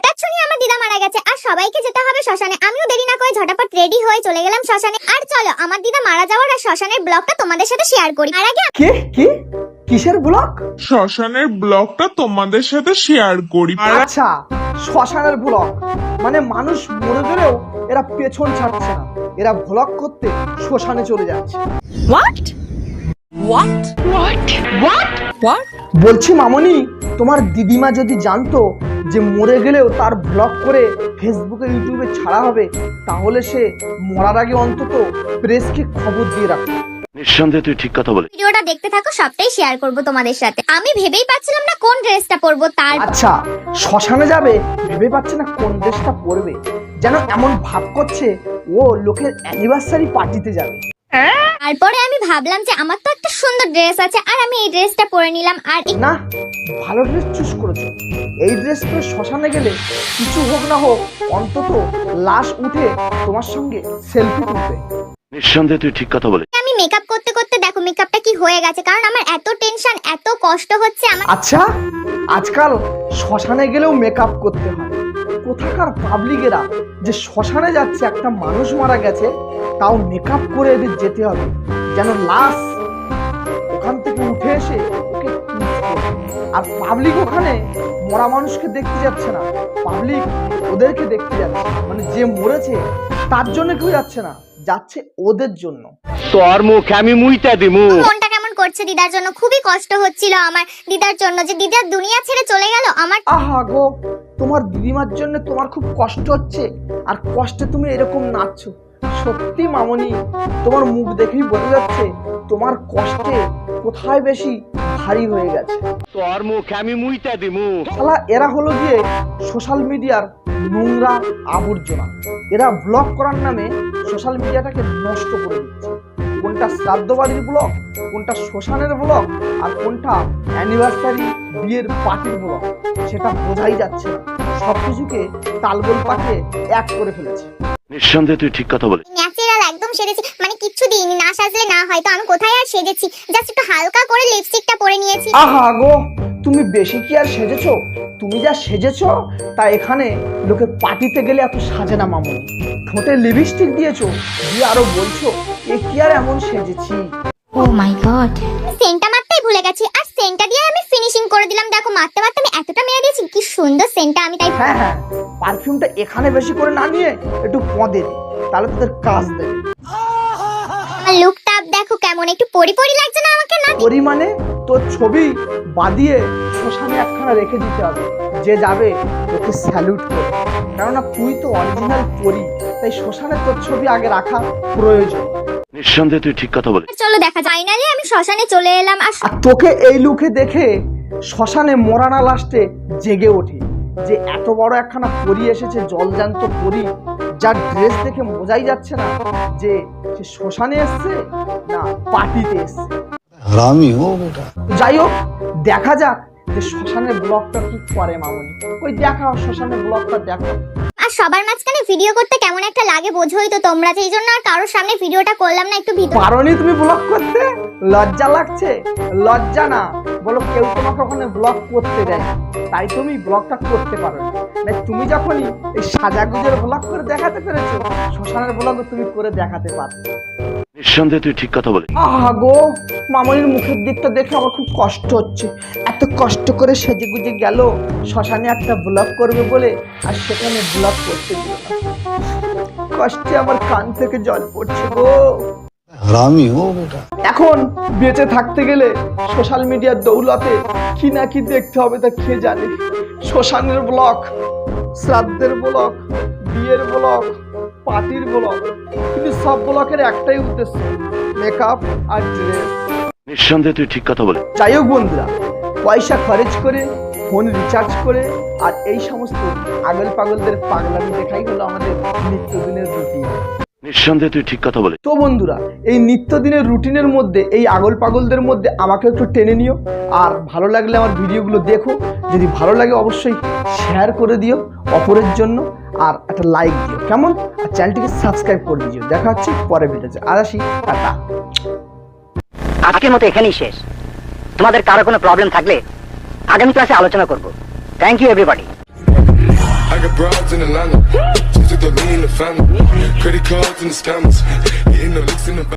হঠাৎ শুনি আমার দিদা মারা গেছে আর সবাইকে যেতে হবে শ্মশানে আমিও দেরি না করে ঝটাপট রেডি হয়ে চলে গেলাম শ্মশানে আর চলো আমার দিদা মারা যাওয়ার আর শ্মশানের ব্লগটা তোমাদের সাথে শেয়ার করি আর আগে কে কি কিসের ব্লক শ্মশানের ব্লগটা তোমাদের সাথে শেয়ার করি আচ্ছা শ্মশানের ব্লক মানে মানুষ মরে গেলেও এরা পেছন ছাড়ছে না এরা ব্লক করতে শ্মশানে চলে যাচ্ছে? What? What? What? What? বলছি মামনি তোমার দিদিমা যদি জানতো যে মরে গেলেও তার ব্লগ করে ফেসবুকে ইউটিউবে ছাড়া হবে তাহলে সে মরার আগে অন্তত প্রেসকে খবর দিয়ে রাখবে নিঃসন্দেহে তুই ঠিক কথা বলে ভিডিওটা দেখতে থাকো সবটাই শেয়ার করব তোমাদের সাথে। আমি ভেবেই পাচ্ছিলাম না কোন ড্রেসটা পরবো তার আচ্ছা শ্মশানে যাবে ভেবে পাচ্ছে না কোন ড্রেসটা পরবে। যেন এমন ভাব করছে ও লোকের অ্যানিভার্সারি পার্টিতে যাবে। তারপরে আমি ভাবলাম যে আমার তো একটা সুন্দর ড্রেস আছে আর আমি এই ড্রেসটা পরে নিলাম আর না ভালো ড্রেস চুজ করেছ। এই ড্রেস পরে শ্মশানে গেলে কিছু হোক না হোক অন্তত লাশ উঠে তোমার সঙ্গে সেলফি তুলবে। নিঃসন্দেহে তুই ঠিক কথা বলে আমি মেকআপ করতে করতে দেখো মেকআপটা কি হয়ে গেছে কারণ আমার এত টেনশন এত কষ্ট হচ্ছে আমার আচ্ছা আজকাল শ্মশানে গেলেও মেকআপ করতে হয়। কোথাকার পাবলিকেরা যে শ্মশানে যাচ্ছে একটা মানুষ মারা গেছে তাও মেকআপ করে এদের যেতে হবে। যেন লাশ ওখান থেকে উঠে এসে ওকে আর পাবলিক ওখানে মরা মানুষকে দেখতে যাচ্ছে না। পাবলিক ওদেরকে দেখতে যাচ্ছে মানে যে মরেছে তার জন্য কেউ যাচ্ছে না যাচ্ছে ওদের জন্য। তোর মুখে আমি মুইতা দিমু। মনটা কেমন করছে দিদার জন্য? খুবই কষ্ট হচ্ছিল আমার দিদার জন্য। যে দিদার দুনিয়া ছেড়ে চলে গেল আমার আহা গো তোমার দিদিমার জন্য তোমার খুব কষ্ট হচ্ছে আর কষ্টে তুমি এরকম নাচছো। সত্যি মামনি তোমার মুখ দেখেই বোঝা যাচ্ছে তোমার কষ্টে কোথায় বেশি ভারী হয়ে গেছে। তোর মুখে আমি মুইতা দিমু। শালা এরা হলো গিয়ে সোশ্যাল মিডিয়ার নোংরা আবর্জনা। এরা ব্লগ করার নামে সোশ্যাল মিডিয়াটাকে নষ্ট করে দিচ্ছে। কোনটা শ্রাদ্ধ বাড়ির ব্লগ কোনটা শ্মশানের ব্লগ আর কোনটা অ্যানিভার্সারি বিয়ের পার্টির ব্লগ সেটা বোঝাই যাচ্ছে না। সব কিছুকে তালগোল পাকে এক করে ফেলেছে। নিঃসন্দেহে তুই ঠিক কথা বলে ন্যাচারাল একদম সেজেছি। মানে কিচ্ছু দিইনি না সাজলে না হয়। তো আমি কোথায় আর সেজেছি? জাস্ট একটু হালকা করে লিপস্টিকটা পরে নিয়েছি। আহা গো তুমি বেশি কি আর সেজেছো? তুমি যা সেজেছো তা এখানে লোকে পার্টিতে গেলে এত সাজে না মামনি। ঠোঁটে লিপস্টিক দিয়েছ দিয়ে আরও বলছো এ কি আর এমন সেজেছি? ও মাই গড সেন্টটা মারতেই ভুলে গেছি। আর সেন্টটা দিয়ে আমি ফিনিশিং করে দিলাম। দেখো মারতে মারতে আমি এতটা দিয়েছি কি সুন্দর সেন্টটা আমি তাই হ্যাঁ হ্যাঁ। পারফিউমটা এখানে বেশি করে না নিয়ে একটু পদে দে তাহলে তোদের কাজ দেবে আমার লুকটা দেখো কেমন একটু পরি পরি লাগছে না আমাকে না পরিমাণে তোর ছবি বাদিয়ে শ্মশানে একখানা রেখে দিতে হবে। যে যাবে তোকে স্যালুট করবে। কেননা তুই তো অরিজিনাল পরি তাই শ্মশানে তোর ছবি আগে রাখা প্রয়োজন। নিঃসন্দেহে তুই ঠিক কথা বলে চলো দেখা যায় ফাইনালি আমি শ্মশানে চলে এলাম আর আর তোকে এই লুকে দেখে শ্মশানে মরানা লাস্টে জেগে ওঠে যে এত বড় একখানা পরি এসেছে জলজান্ত পরি যার ড্রেস দেখে বোঝাই যাচ্ছে না যে সে শ্মশানে এসছে না পার্টিতে এসছে। যাই হোক দেখা যাক যে শ্মশানের ব্লগটা কি করে মামনি। ওই দেখা শ্মশানের ব্লগটা দেখো আর সবার মাঝখানে ভিডিও করতে কেমন একটা লাগে বোঝোই তো তোমরা এই জন্য আর কারোর সামনে ভিডিওটা করলাম না একটু ভিতরে। পারোনি তুমি ব্লগ করতে? লজ্জা লাগছে? লজ্জা না। বলো কেউ তোমাকে ওখানে ব্লগ করতে দেয় তাই তুমি ব্লগটা করতে পারো না। মানে তুমি যখনই এই সাজাগুজের ব্লগ করে দেখাতে পেরেছ শ্মশানের ব্লগও তুমি করে দেখাতে পারো নিঃসন্দেহে তুই ঠিক কথা বলে আহা গো মামনির মুখের দিকটা দেখে আমার খুব কষ্ট হচ্ছে। এত কষ্ট করে সেজে গুজে গেল শ্মশানে একটা ব্লগ করবে বলে আর সেখানে ব্লগ করতে দিল না। কষ্টে আমার কান থেকে জল পড়ছে গো। এখন বেঁচে থাকতে গেলে সোশ্যাল মিডিয়ার দৌলতে কি না কি দেখতে হবে তা কে জানে? শ্মশানের ব্লক শ্রাদ্ধের ব্লক বিয়ের ব্লক পার্টির ব্লক কিন্তু সব ব্লকের একটাই উদ্দেশ্য মেকআপ আর ড্রেস নিঃসন্দেহে তুই ঠিক কথা বলে যাই হোক বন্ধুরা পয়সা খরচ করে ফোন রিচার্জ করে আর এই সমস্ত আগল পাগলদের পাগলামি দেখাই হলো আমাদের নিত্যদিনের রুটিন নিঃসন্দেহে তুই ঠিক কথা বলে তো বন্ধুরা এই নিত্যদিনের রুটিনের মধ্যে এই আগল পাগলদের মধ্যে আমাকে একটু টেনে নিও। আর ভালো লাগলে আমার ভিডিওগুলো দেখো। যদি ভালো লাগে অবশ্যই শেয়ার করে দিও অপরের জন্য আর একটা লাইক দিও কেমন? আর চ্যানেলটিকে সাবস্ক্রাইব করে দিও। দেখা হচ্ছে পরে ভিডিওতে। আর আসি টাটা। আজকের মতো এখানেই শেষ। তোমাদের কারও কোনো প্রবলেম থাকলে আগামী ক্লাসে আলোচনা করব। Thank you everybody I got broads in Atlanta. To the family. Credit cards and the scammers. Hitting the licks in the back.